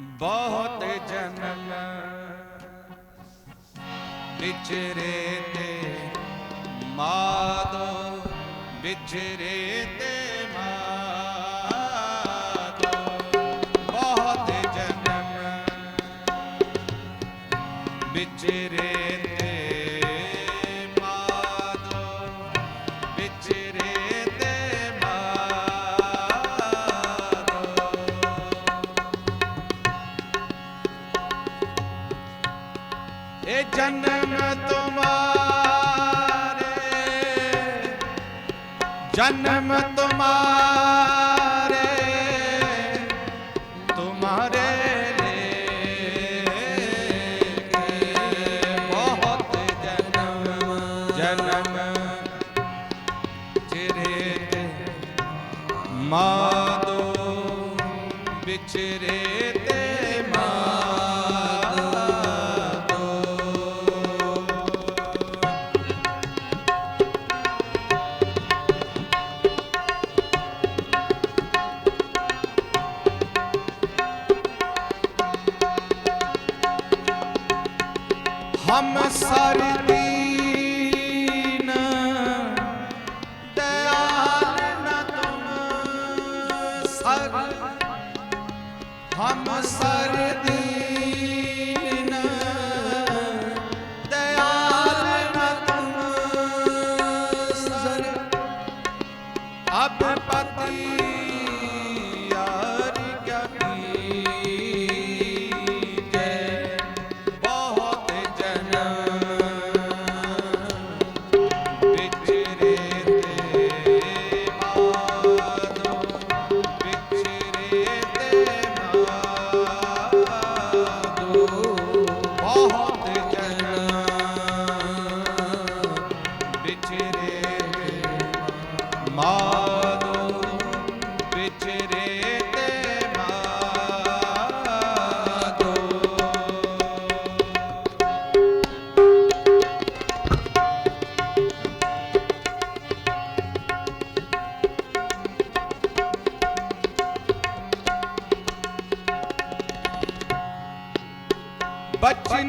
ਬਹੁਤ ਜਨਮ ਵਿਚਰੇ ਤੇ ਮਾਦੋ ਵਿਚਰੇ ਤੇ ਵਿਚਰੇ ਜਨਮ ਤੁਮਾਰੇ। ਜਨਮ ਤੁਮਾਰੇ ਤੁਮਾਰੇ ਬਹੁਤ ਜਨਮ ਜਨਮ ਚਿਰੇ ਤੇ ਮਾਦੋ ਵਿਚਰੇ ਤੇ। ਹਮ ਸਰਦੀ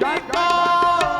cho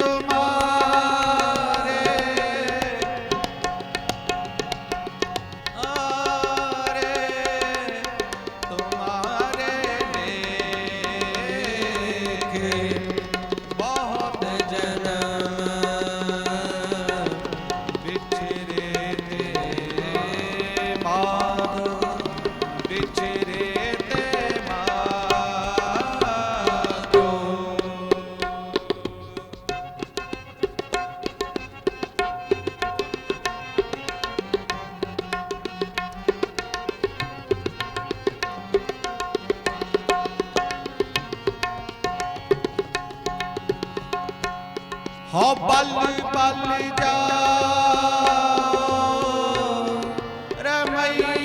ਹੋ ਪਲ ਪਲ ਜਾ। ਰਮਈ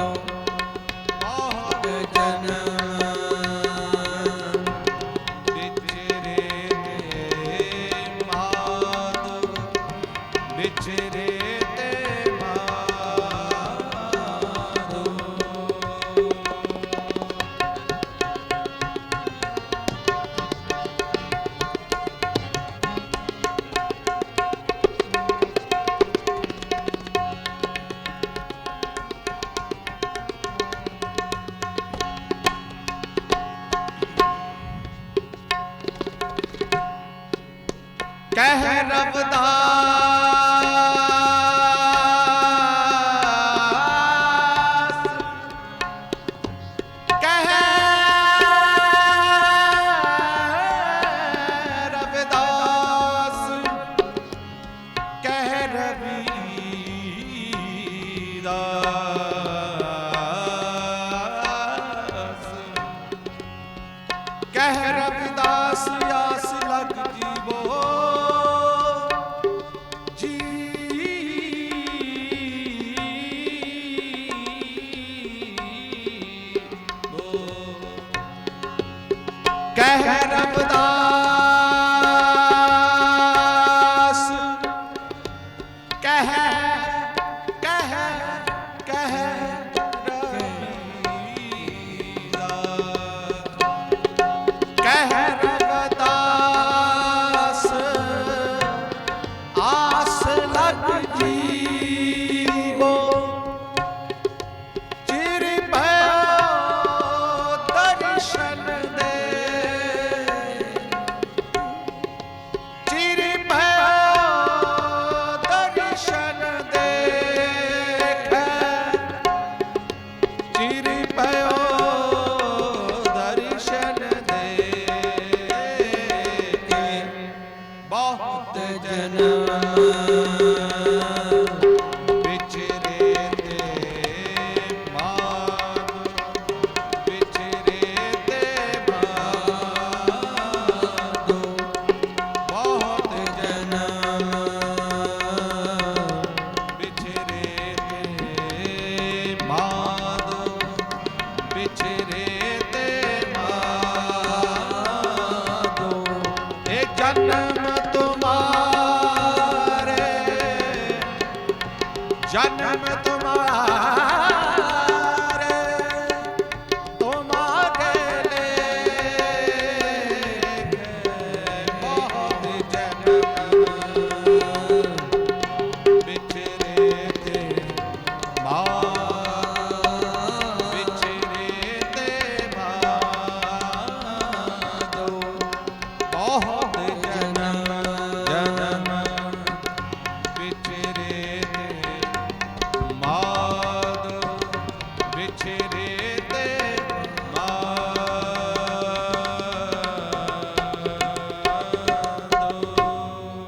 ਬਹੁਤ ਕਹਿ ਰਬਦਾਸ